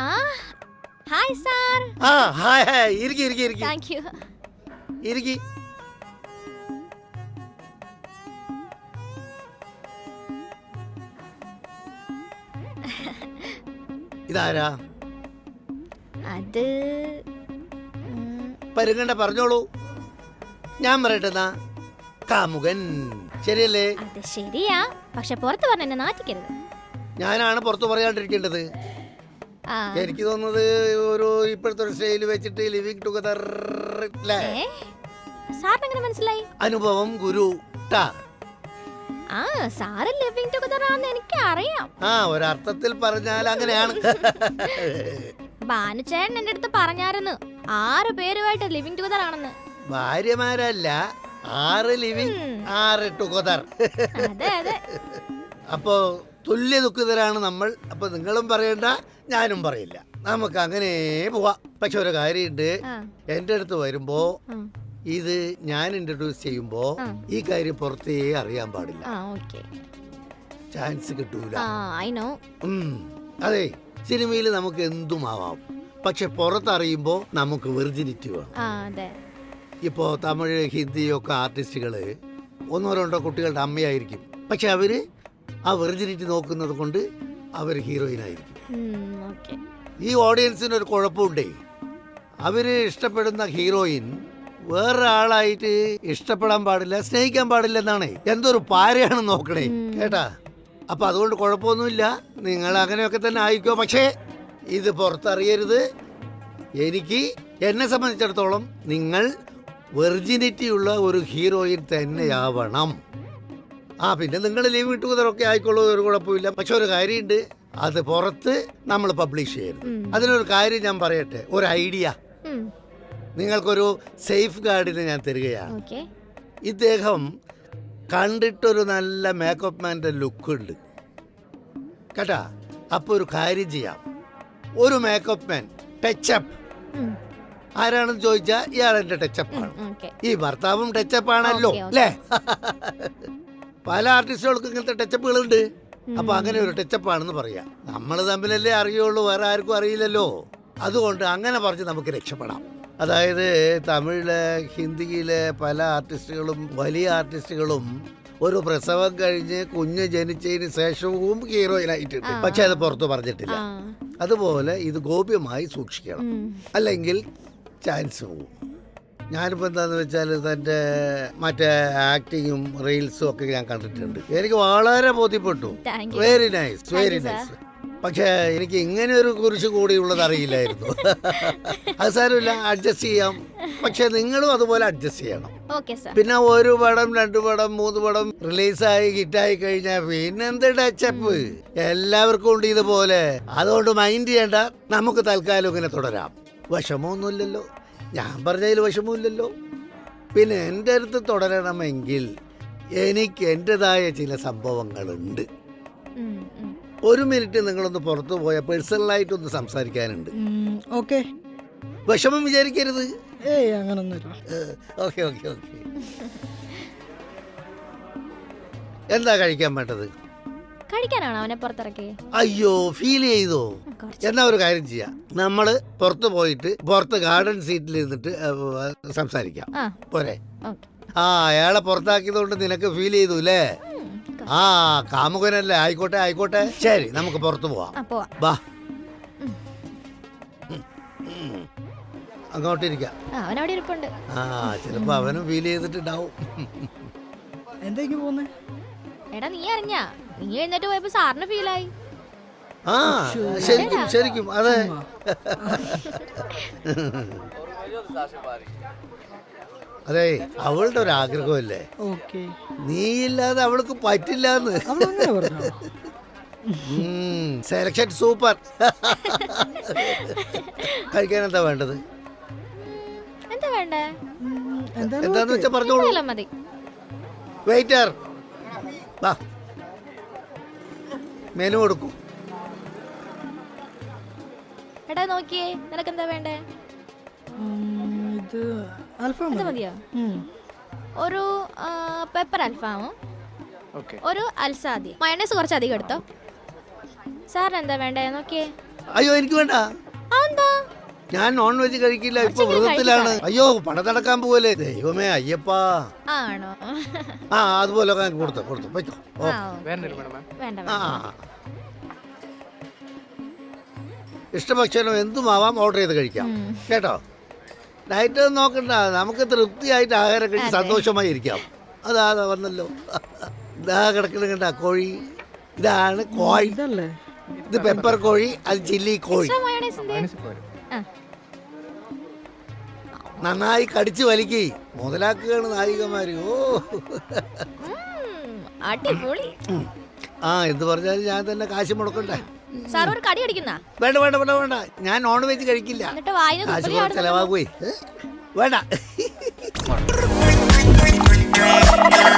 Hi sir. ആ hi hi. ഇരിക്കി ഇരിക്കി ഇരിക്കി. താങ്ക് യു ഇരിക്കി. ഇതാരാ? അത് പരുങ്ങണ്ട പറഞ്ഞോളൂ. ഞാൻ പറയട്ടെന്നാ കാമുകൻ. ശരിയല്ലേ? അത് ശരിയാ. പക്ഷെ പുറത്ത് പറഞ്ഞ നാറ്റിക്കരുത്. ഞാനാണ് പുറത്തു പറയാണ്ടിരിക്കേണ്ടത്. എനിക്ക് തോന്നുന്നത് ഒരു ഇപ്പോഴത്തെ ഒരു സ്റ്റൈൽ വെച്ചിട്ട് ലിവിങ് ടുഗദർ സാറിന് എങ്ങനെ മനസ്സിലായി? അനുഭവം ഗുരു ട്ടാ. ആ സാറ് ലിവിങ് ടുഗദർ ആണെന്ന് എനിക്ക് അറിയാം ആ ഒരർത്ഥത്തിൽ പറഞ്ഞാൽ അങ്ങനെയാണ്. ഭാനുചേട്ടൻ എന്റെ അടുത്ത് പറഞ്ഞായിരുന്നു ആറ് പേരുമായിട്ട് ലിവിങ് ടുഗദർ ആണെന്ന്. ഭാര്യമാരല്ല ആറ് ലിവിങ് ആറ് ടുഗദർ അതെ അതെ. അപ്പോ തുല്യ ദുഃഖിതരാണ് നമ്മൾ. അപ്പൊ നിങ്ങളും പറയണ്ട ഞാനും പറയില്ല. നമുക്ക് അങ്ങനെ പോവാം. പക്ഷെ ഒരു കാര്യമുണ്ട് എന്റെ എന്റെ അടുത്ത് വരുമ്പോ ഇത് ഞാൻ ഇൻട്രൊഡ്യൂസ് ചെയ്യുമ്പോ ഈ കാര്യം പുറത്തേ അറിയാൻ പാടില്ല. ചാൻസ് കിട്ടൂല. അതെ സിനിമയിൽ നമുക്ക് എന്തും ആവാം. പക്ഷെ പുറത്തറിയുമ്പോ നമുക്ക് വെർജിനിറ്റി വേണം. ഇപ്പോൾ തമിഴ് ഹിന്ദി ഒക്കെ ആർട്ടിസ്റ്റുകൾ ഒന്നോ രണ്ടോ കുട്ടികളുടെ അമ്മയായിരിക്കും. പക്ഷെ അവർ ആ വെർജിനിറ്റി നോക്കുന്നത് കൊണ്ട് അവർ ഹീറോയിനായിരിക്കും. ഓക്കെ. ഈ ഓഡിയൻസിന് ഒരു കുഴപ്പമുണ്ടേ. അവർ ഇഷ്ടപ്പെടുന്ന ഹീറോയിൻ വേറൊരാളായിട്ട് ഇഷ്ടപ്പെടാൻ പാടില്ല സ്നേഹിക്കാൻ പാടില്ല എന്നാണ്. എന്തൊരു പാരയാണ് നോക്കണേ കേട്ടാ? അപ്പൊ അതുകൊണ്ട് കുഴപ്പമൊന്നുമില്ല. നിങ്ങൾ അങ്ങനെയൊക്കെ തന്നെ ആയിക്കോ. പക്ഷേ ഇത് പുറത്തറിയരുത്. എനിക്ക് എന്നെ സംബന്ധിച്ചിടത്തോളം നിങ്ങൾ വെർജിനിറ്റി ഉള്ള ഒരു ഹീറോയിൻ തന്നെയാവണം. ആ പിന്നെ നിങ്ങൾ ലീവ് കിട്ടുന്നതൊക്കെ ആയിക്കോളൂ ഒരു കുഴപ്പമില്ല. പക്ഷെ ഒരു കാര്യമുണ്ട്. അത് പുറത്ത് നമ്മൾ പബ്ലിഷ് ചെയ്യരുത്. അതിനൊരു കാര്യം ഞാൻ പറയട്ടെ. ഒരു ഐഡിയ നിങ്ങൾക്കൊരു സേഫ് ഗാർഡിന് ഞാൻ തരികയാണ്. ഇദ്ദേഹം കണ്ടിട്ടൊരു നല്ല മേക്കപ്പ് മാന്റെ ലുക്കുണ്ട് കേട്ടാ? അപ്പോൾ ഒരു കാര്യം ചെയ്യാം. ഒരു മേക്കപ്പ് മാൻ ടച്ചപ്പ് ആരാണെന്ന് ചോദിച്ചാൽ ഇയാൾ എന്റെ ടച്ചപ്പാണ് ഈ ഭർത്താവും ടച്ചപ്പാണല്ലോ. അല്ലേ? പല ആർട്ടിസ്റ്റുകൾക്ക് ഇങ്ങനത്തെ ടച്ചപ്പുകളുണ്ട് അപ്പൊ അങ്ങനെ ഒരു ടച്ചപ്പാണെന്ന് പറയാം. നമ്മൾ തമ്മിലല്ലേ അറിയുള്ളൂ വേറെ ആർക്കും അറിയില്ലല്ലോ. അതുകൊണ്ട് അങ്ങനെ പറഞ്ഞ് നമുക്ക് രക്ഷപ്പെടാം. അതായത് തമിഴിലെ ഹിന്ദിയിലെ പല ആർട്ടിസ്റ്റുകളും വലിയ ആർട്ടിസ്റ്റുകളും ഒരു പ്രസവം കഴിഞ്ഞ് കുഞ്ഞ് ജനിച്ചതിന് ശേഷവും ഹീറോയിനായിട്ടുണ്ട്. പക്ഷെ അത് പുറത്തു പറഞ്ഞിട്ടില്ല. അതുപോലെ ഇത് ഗോപ്യമായി സൂക്ഷിക്കണം. അല്ലെങ്കിൽ ചാൻസ് പോകും ഞാനിപ്പോൾ എന്താന്ന് വെച്ചാൽ തന്റെ മറ്റേ ആക്ടിങ്ങും റീൽസും ഒക്കെ ഞാൻ കണ്ടിട്ടുണ്ട്. എനിക്ക് വളരെ ബോധ്യപ്പെട്ടു. വെരി നൈസ് വെരി നൈസ് പക്ഷേ എനിക്ക് ഇങ്ങനെ ഒരു കുറിച്ച് കൂടിയുള്ളത് അറിയില്ലായിരുന്നു. അത് സാരമില്ല അഡ്ജസ്റ്റ് ചെയ്യാം. പക്ഷെ നിങ്ങളും അതുപോലെ അഡ്ജസ്റ്റ് ചെയ്യണം. ഓക്കെ സാർ പിന്നെ ഒരു പടം രണ്ട് പടം മൂന്ന് പടം റിലീസായി ഹിറ്റായി കഴിഞ്ഞാൽ പിന്നെന്ത് ടച്ചപ്പ് എല്ലാവർക്കും ഉണ്ട് ഇതുപോലെ. അതുകൊണ്ട് മൈൻഡ് ചെയ്യണ്ട. നമുക്ക് തൽക്കാലം ഇങ്ങനെ തുടരാം. വിഷമമൊന്നുമില്ലല്ലോ. ഞാൻ പറഞ്ഞതിൽ വിഷമമില്ലല്ലോ. പിന്നെ എന്റെ അടുത്ത് തുടരണമെങ്കിൽ എനിക്ക് എന്റെതായ ചില സംഭവങ്ങളുണ്ട്. ഒരു മിനിറ്റ് നിങ്ങളൊന്ന് പുറത്തു പോയ പേഴ്സണലായിട്ടൊന്ന് സംസാരിക്കാനുണ്ട്. ഓക്കെ. വിഷമം വിചാരിക്കരുത്. ഏയ് അങ്ങനൊന്നുമില്ല. Okay okay okay. എന്താ കഴിക്കാൻ വേണ്ടത്? കഴിക്കാനാണോ അവനെ പുറത്തിറക്കി? അയ്യോ ഫീൽ ചെയ്തോ. എന്നാ ഒരു കാര്യം ചെയ്യാം. നമ്മൾ പുറത്ത് പോയിട്ട് പുറത്ത് ഗാർഡൻ സീറ്റിൽ ഇരുന്നിട്ട് സംസാരിക്കാം. ആ. പോരെ. ആ അയാളെ പുറത്താക്കിയതുകൊണ്ട് നിനക്ക് ഫീൽ ചെയ്തു അല്ലേ ആ കാമുകനല്ലേ. ആയിക്കോട്ടെ ആയിക്കോട്ടെ. ശരി നമുക്ക് പുറത്ത് പോവാം. ആ വാ. അങ്ങോട്ടിരിക്കാം. ആ അവൻ ഇരിപ്പുണ്ട്. ആ ചിലപ്പോ അവനും ഫീൽ ചെയ്തിട്ടുണ്ടാവും. എന്തേക്ക് പോന്നെ എടാ നീ അറിഞ്ഞാ? നീ എഴുന്നേറ്റ് പോയപ്പോ സാറിന് ഫീലായി ആ ശരിക്കും ശരിക്കും അതെ. അതെ അവളുടെ ഒരു ആഗ്രഹമല്ലേ? നീ ഇല്ലാതെ അവൾക്ക് പറ്റില്ല എന്ന് അവളങ്ങനെ പറഞ്ഞോ? സെലക്ഷൻ സൂപ്പർ കഴിക്കാൻ എന്താ വേണ്ടത്? എന്താ വേണ്ടേ? എന്താന്ന് വെച്ചാ പറഞ്ഞോളൂ. വെയിറ്റർ വാ മെനു കൊടുക്കും. എടാ നോക്കിയേ നിനക്ക് എന്താ വേണ്ടേ? ഉം, ഇത് അൽഫാം ഇത് മതി. മതിയോ? ഉം. ഒരു പെപ്പർ അൽഫാമും ഒരു അൽസാദി. മയണൈസ് കുറച്ച് അധികം എടുത്തോ. സാറിന് എന്താ വേണ്ടേ? നോക്കിയേ. അയ്യോ എനിക്ക് വേണ്ട. അതെന്താ? ഞാൻ നോൺ വെജ് കഴിക്കില്ല ഇപ്പൊ വ്രതത്തിലാണ്. അയ്യോ പണം നടക്കാൻ പോവല്ലേ? ദൈവമേ അയ്യപ്പാ. ആണോ? ആ അതുപോലെ ഞാൻ കൊടുത്തു കൊടുത്തു വെച്ചോ. ഓ. വേണ്ട ആ വേണ്ട. ഇഷ്ടഭക്ഷണം എന്തുമാവാം ഓർഡർ ചെയ്ത് കഴിക്കാം. കേട്ടോ? ഡയറ്റ് നോക്കണ്ട. നമുക്ക് തൃപ്തിയായിട്ട് ആഹാരം കഴിച്ച് സന്തോഷമായി ഇരിക്കാം. അതാ അതാ വന്നല്ലോ. ഇതാ കിടക്കുന്ന കണ്ട കോഴി. ഇതാണ് കോഴി. ഇത് പെപ്പർ കോഴി അത് ചില്ലി കോഴി. നന്നായി കടിച്ചു വലിക്കേ. മുതലാക്കുകയാണ് നായികമാര്. ഓ. അടിപൊളി. ആ എന്ത് പറഞ്ഞാലും ഞാൻ തന്നെ കാശ് മുടക്കണ്ടേ? സാർ ഒരു കടി അടിക്കുന്ന? വേണ്ട വേണ്ട വേണ്ട വേണ്ട. ഞാൻ നോൺ വെജ് കഴിക്കില്ല. കാശ് തുപ്പലി ചെലവാകുവേ വേണ്ട.